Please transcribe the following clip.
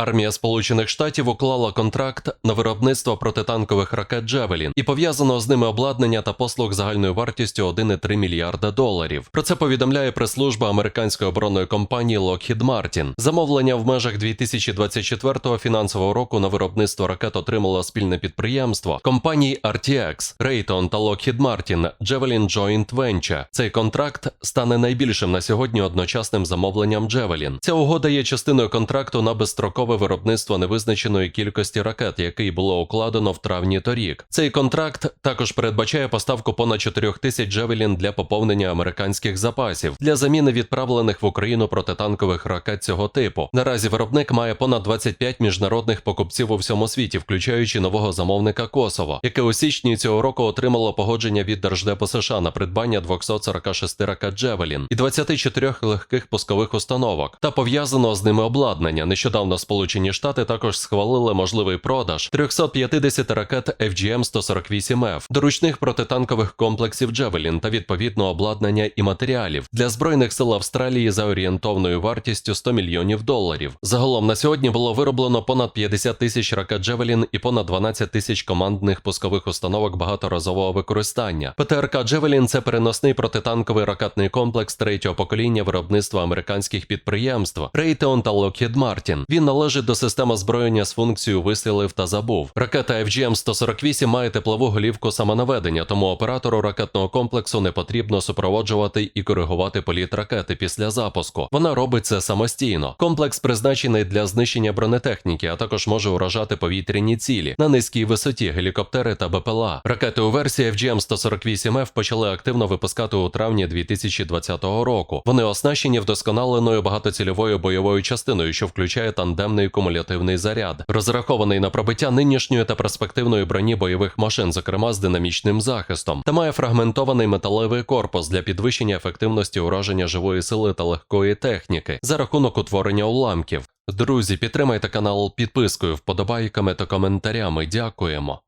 Армія Сполучених Штатів уклала контракт на виробництво протитанкових ракет Джевелін і пов'язаного з ними обладнання та послуг загальною вартістю 1,3 мільярда доларів. Про це повідомляє прес-служба американської оборонної компанії Lockheed Martin. Замовлення в межах 2024 фінансового року на виробництво ракет отримало спільне підприємство компанії RTX, Raytheon та Lockheed Martin Javelin Joint Venture. Цей контракт стане найбільшим на сьогодні одночасним замовленням Javelin. Ця угода є частиною контракту на безстрокове виробництво невизначеної кількості ракет, який було укладено в травні торік. Цей контракт також передбачає поставку понад 4 тисяч Джевелін для поповнення американських запасів для заміни відправлених в Україну протитанкових ракет цього типу. Наразі виробник має понад 25 міжнародних покупців у всьому світі, включаючи нового замовника Косово, яке у січні цього року отримало погодження від Держдепу США на придбання 246 ракет Джевелін і 24 легких пускових установок та пов'язаного з ними обладнання. Нещодавно Сполучені Штати також схвалили можливий продаж 350 ракет FGM-148F, доручних протитанкових комплексів Джевелін та відповідно обладнання і матеріалів для збройних сил Австралії за орієнтовною вартістю 100 мільйонів доларів. Загалом на сьогодні було вироблено понад 50 тисяч ракет Джевелін і понад 12 тисяч командних пускових установок багаторазового використання. ПТРК Джевелін це переносний протитанковий ракетний комплекс третього покоління виробництва американських підприємств Raytheon та Lockheed Martin. Він належить до системи озброєння з функцією вистрілив та забув. Ракета FGM-148 має теплову голівку самонаведення, тому оператору ракетного комплексу не потрібно супроводжувати і коригувати політ ракети після запуску. Вона робить це самостійно. Комплекс призначений для знищення бронетехніки, а також може уражати повітряні цілі на низькій висоті, гелікоптери та БПЛА. Ракети у версії FGM-148F почали активно випускати у травні 2020 року. Вони оснащені вдосконаленою багатоцільовою бойовою частиною, що включає тандемний кумулятивний заряд, розрахований на пробиття нинішньої та перспективної броні бойових машин, зокрема з динамічним захистом, та має фрагментований металевий корпус для підвищення ефективності ураження живої сили та легкої техніки за рахунок утворення уламків. Друзі, підтримайте канал підпискою, вподобайками та коментарями. Дякуємо.